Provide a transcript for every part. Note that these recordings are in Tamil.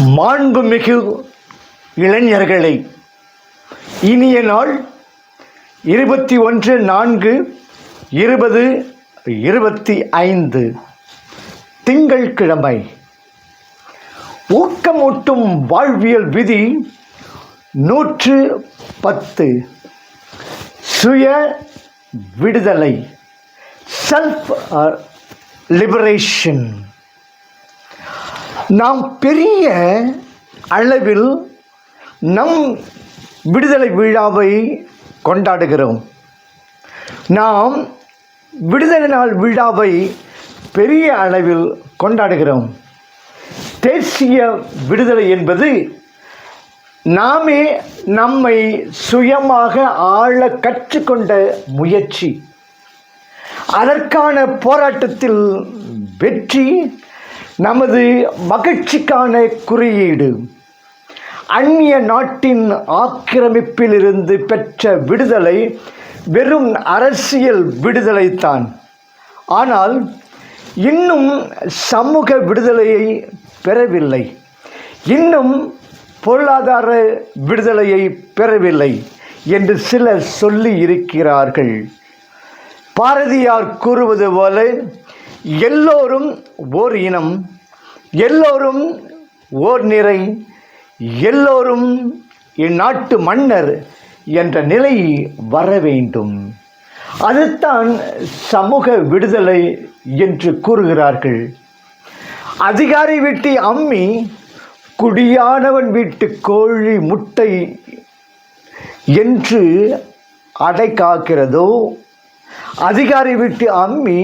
மாண்புமிகு இளைஞர்களை இனிய நாள் இருபத்தி ஒன்று நான்கு இருபது இருபத்தி ஐந்து. திங்கள்கிழமை ஊக்கமூட்டும் வாழ்வியல் விதி நூற்று பத்து. சுய விடுதலை செல்ஃப் லிபரேஷன் நாம் பெரிய அளவில் நம் விடுதலை விழாவை கொண்டாடுகிறோம். நாம் விடுதலை நாள் விழாவை பெரிய அளவில் கொண்டாடுகிறோம். தேசிய விடுதலை என்பது நாமே நம்மை சுயமாக ஆள கற்றுக்கொண்ட முயற்சி. அதற்கான போராட்டத்தில் வெற்றி நமது மகிழ்ச்சிக்கான குறியீடு. அந்நிய நாட்டின் ஆக்கிரமிப்பிலிருந்து பெற்ற விடுதலை வெறும் அரசியல் விடுதலைத்தான் ஆனால் இன்னும் சமூக விடுதலையை பெறவில்லை. இன்னும் பொருளாதார விடுதலையை பெறவில்லை என்று சிலர் சொல்லி இருக்கிறார்கள். பாரதியார் கூறுவது போல எல்லோரும் ஓர் இனம் எல்லோரும் ஓர் நிறை எல்லோரும் இந்நாட்டு மன்னர் என்ற நிலை வர வேண்டும். அதுதான் சமூக விடுதலை என்று கூறுகிறார்கள். அதிகாரி வீட்டு அம்மி குடியானவன் வீட்டு கோழி முட்டை என்று அடை காக்கிறதோ அதிகாரி வீட்டு அம்மி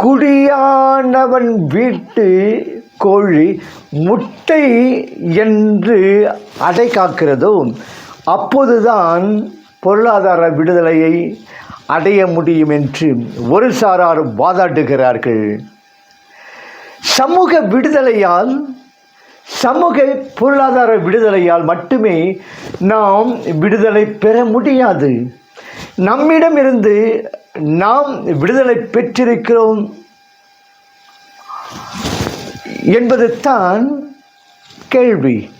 குடியானவன் வீட்டு கோழி முட்டை என்று அடை காக்கிறதோ அப்போதுதான் பொருளாதார விடுதலையை அடைய முடியும் என்று ஒரு சாரார் வாதாட்டுகிறார்கள் சமூக விடுதலையால் சமூக பொருளாதார விடுதலையால் மட்டுமே நாம் விடுதலை பெற முடியாது. நம்மிடமிருந்து நாம் விடுதலை பெற்றிருக்கிறோம் என்பது தான் கேள்வி.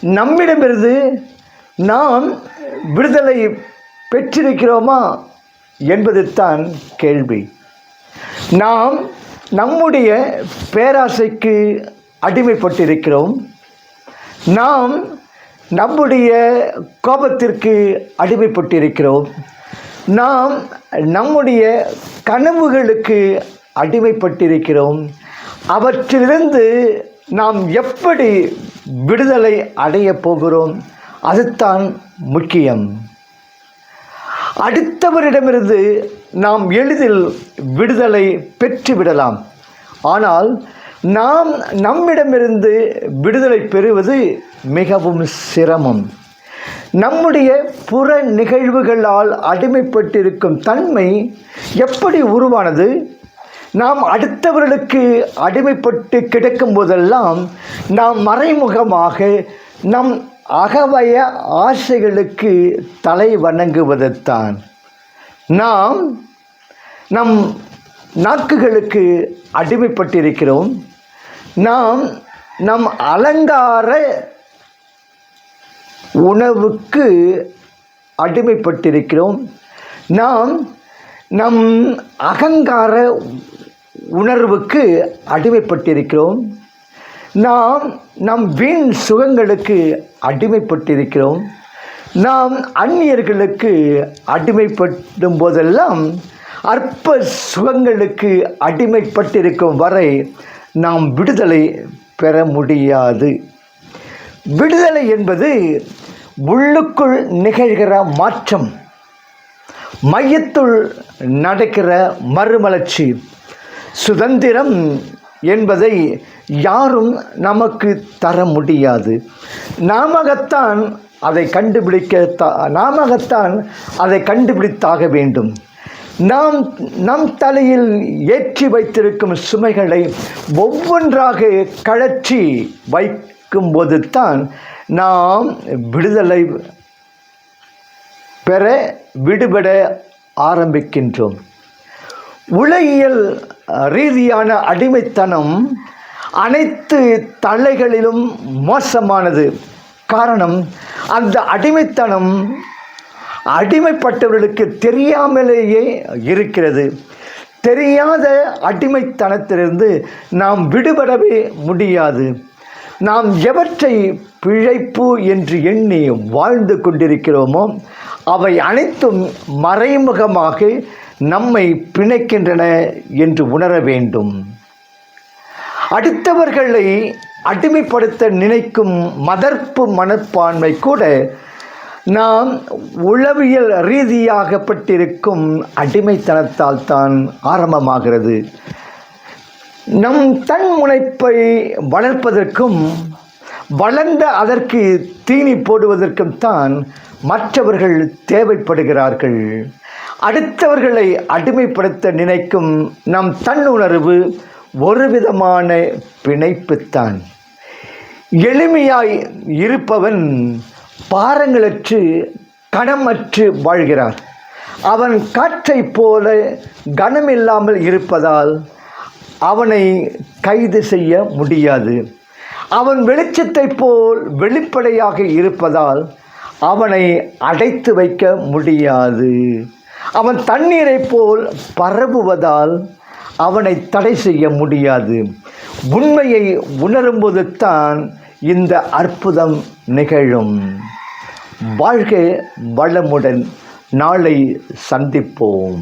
நம்மிடமிருந்து நாம் விடுதலை பெற்றிருக்கிறோமா என்பது தான் கேள்வி. நாம் நம்முடைய பேராசைக்கு அடிமைப்பட்டிருக்கிறோம். நாம் நம்முடைய கோபத்திற்கு அடிமைப்பட்டிருக்கிறோம். நாம் நம்முடைய கனவுகளுக்கு அடிமைப்பட்டிருக்கிறோம். அவற்றிலிருந்து நாம் எப்படி விடுதலை அடையப் போகிறோம்? அதுதான் முக்கியம். அடுத்தவரிடமிருந்து நாம் எளிதில் விடுதலை பெற்றுவிடலாம். ஆனால் நாம் நம்மிடமிருந்து விடுதலை பெறுவது மிகவும் சிரமம். நம்முடைய புற நிகழ்வுகளால் அடிமைப்பட்டிருக்கும் தன்மை எப்படி உருவானது? நாம் அடுத்தவர்களுக்கு அடிமைப்பட்டு கிடக்கும் போதெல்லாம் நாம் மறைமுகமாக நம் அகவய ஆசைகளுக்கு தலை வணங்குவதுத்தான் நாம் நம் நாக்குகளுக்கு அடிமைப்பட்டிருக்கிறோம். நாம் நம் அலங்கார உணவுக்கு அடிமைப்பட்டிருக்கிறோம். நாம் நம் அகங்கார உணர்வுக்கு அடிமைப்பட்டிருக்கிறோம். நாம் நம் வீண் சுகங்களுக்கு அடிமைப்பட்டிருக்கிறோம். நாம் அந்நியர்களுக்கு அடிமைப்படும் போதெல்லாம் அற்ப சுகங்களுக்கு அடிமைப்பட்டிருக்கும் வரை நாம் விடுதலை பெற முடியாது. விடுதலை என்பது உள்ளுக்குள் நிகழ்கிற மாற்றம் மையத்துள் நடக்கிற மறுமலர்ச்சி. சுதந்திரம் என்பதை யாரும் நமக்கு தர முடியாது. நாமகத்தான் அதை கண்டுபிடிக்க நாமகத்தான் அதை கண்டுபிடித்தாக வேண்டும். நாம் நம் தலையில் ஏற்றி வைத்திருக்கும் சுமைகளை ஒவ்வொன்றாக கழற்றி வை இருக்கும்போது தான் நாம் விடுதலை பெற விடுபட ஆரம்பிக்கின்றோம். உலகியல் ரீதியான அடிமைத்தனம் அனைத்து தலைகளிலும் மோசமானது. காரணம் அந்த அடிமைத்தனம் அடிமைப்பட்டவர்களுக்கு தெரியாமலேயே இருக்கிறது. தெரியாத அடிமைத்தனத்திலிருந்து நாம் விடுபடவே முடியாது. நாம் எவற்றை பிழைப்பு என்று எண்ணி வாழ்ந்து கொண்டிருக்கிறோமோ அவை அனைத்தும் மறைமுகமாக நம்மை பிணைக்கின்றன என்று உணர வேண்டும். அடுத்தவர்களை அடிமைப்படுத்த நினைக்கும் மதர்ப்பு மனப்பான்மை கூட நாம் உளவியல் ரீதியாகப்பட்டிருக்கும் அடிமைத்தனத்தால் தான் ஆரம்பமாகிறது. நம் தன் முனைப்பை வளர்ப்பதற்கும் வளர்ந்த அதற்கு தீனி போடுவதற்கும் தான் மற்றவர்கள் தேவைப்படுகிறார்கள். அடுத்தவர்களை அடிமைப்படுத்த நினைக்கும் நம் தன்னுணர்வு ஒரு விதமான பிணைப்புத்தான். எளிமையாய் இருப்பவன் பாரங்களற்று கணமற்று வாழ்கிறார். அவன் காற்றைப் போல கனமில்லாமல் இருப்பதால் அவனை கைது செய்ய முடியாது. அவன் வெளிச்சத்தைப் போல் வெளிப்படையாக இருப்பதால் அவனை அடைத்து வைக்க முடியாது. அவன் தண்ணீரைப் போல் பரவுவதால் அவனை தடை செய்ய முடியாது. உண்மையை உணரும்போது தான் இந்த அற்புதம் நிகழும். வாழ்க வளமுடன். நாளை சந்திப்போம்.